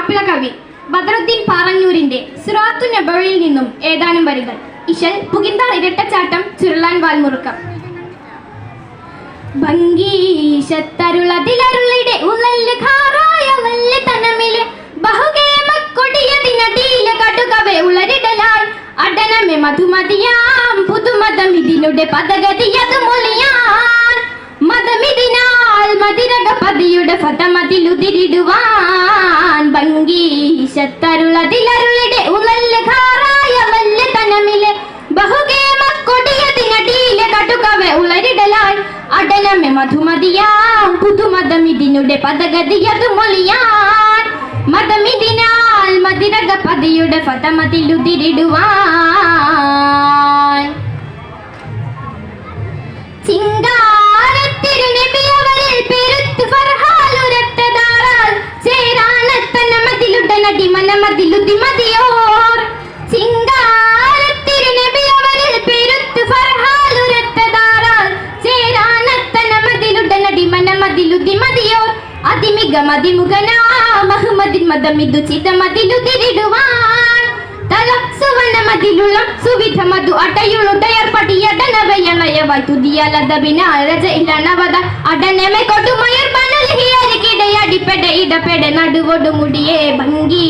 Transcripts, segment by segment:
മാപ്പിള കവി ബദറുദ്ദീൻ പാറന്നൂരിന്റെ സിറാത്തു നബവയിൽ നിന്നും ഏതാനും വരികൾ. ഇശൽ പുകിന്താർ ഇരട്ടച്ചാട്ടം ചുരുളാൻ വാൽമുറുക്കം. ഭംഗീശത്തരുളതിലരുളിടെ ഉള്ളൽ ഖാറായ വല്ല് തനമിൽ ബഹുകേമ കൊടിയതിനടിയിലെ കടുകവെ ഉളരിടലായി അടനമെ മധുമതിയാം പുതുമതം ഇതിനുടെ പദഗതിയത് മൊളിയാൻ മതമിതിനാൽ മതിരക പതിയുടെ ഫതമതിലുതിരിടുവാൻ ഉളരിടലായി അടനമെ മധുമതിയാം പുതുമതം ഇതിനുടെ പദഗതിയത് മൊളിയാൻ. മതമിതിനാൽ മതിരക പതിയുടെ ഫതമതിലുതിരിടുവാൻ ചിങ്കാരത്തിരുനബിയവരിൽ മതിയോർ അതിമിക മതിമുഖനാ മഹമ്മദിൻ മതമിതു ചിതമതിലുതിരിടുവാൻ തല സുവനമതിലുള്ള സുവിധ മധു അടയുളുടയർ പടിയടനവയണയവായി തുതിയലതബിനാൽ രജ ഇല്ലണവത അടനമെ കൊടുമയർ അടിപ്പെട ഇടപെട നടുവൊടു മുടിയെ ഭംഗി.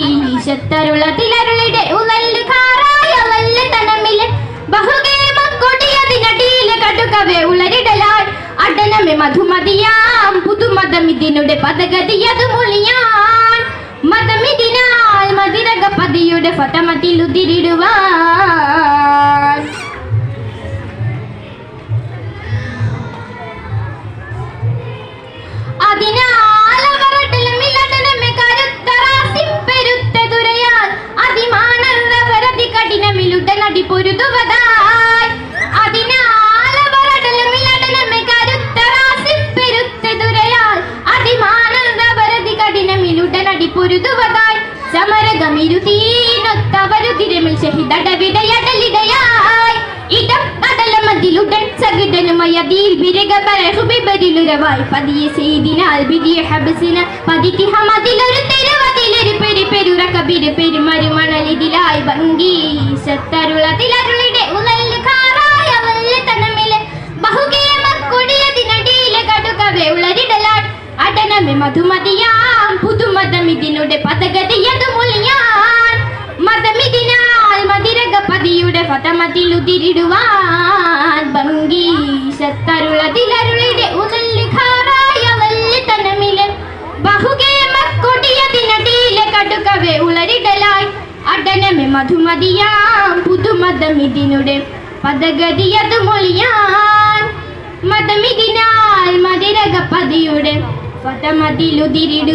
ശത്തരുളതിലരുളിടെ ഉലല് കാറായ വല്ല് തനമിൽ ബഹുകേമ കൊടിയതിനടിയിലെ കടുകവെ ഉളരിടലാൽ അടനമെ മധുമതിയാം പുതുമതം മതമിതിനുടെ പദഗതിയത് മൊളിയാൻ മതമിതിനാൽ മതിരക പതിയുടെ ഫതമതിലുതിരിടുവാൻ പൊരുതുവതായി സമരഗമിരുതീനൊത്തവരുതിരമിൽ ഷഹിദടവിടയടലിടയായി ഇടം കടലമതിലുടൻ സകിടനുമയതിൽ വിരക ബരഹുബിബരിലുരവായി പതിയെ ചെയ്തിനാൽ ബിരിയ ഹബസിന പതിറ്റി ഹമതിലൊരു തെരുവതിലൊരു പെരു പെരുറക്ക ബിരു പെരുമരുമണലിതിലായി ഭംഗി ശത്തരുളതിലരുളിടെ ഉലല് കാറായ വല്ല് തനമിൽ ബഹുകേമ കൊടിയതിനടിയിലെ കടുകവെ ഉളരിടലാൻ അടനമെ മധുമതിയാം പുതുമതം ഇതിനുടെ പദഗതിയത് മുളിയാൻ മതമിതിനാൽ മതിരക പതിയുടെ ഫതമതിലുതിരിടുവാൻ ഭംഗി. ശത്തരുളതിലരുളിടെ ഉദല്ലി ഖാറായ വല്ല് തനമിൽ കടുകവേ ഉളരിടലായി. അടനമെ മധുമതിയാം പുതുമതമിതിനുടെ പദഗതിയത് മൊളിയാൻ മതമിതിനാൽ മതിരക പതിയുടെ ഫതമതിലുതിരിടു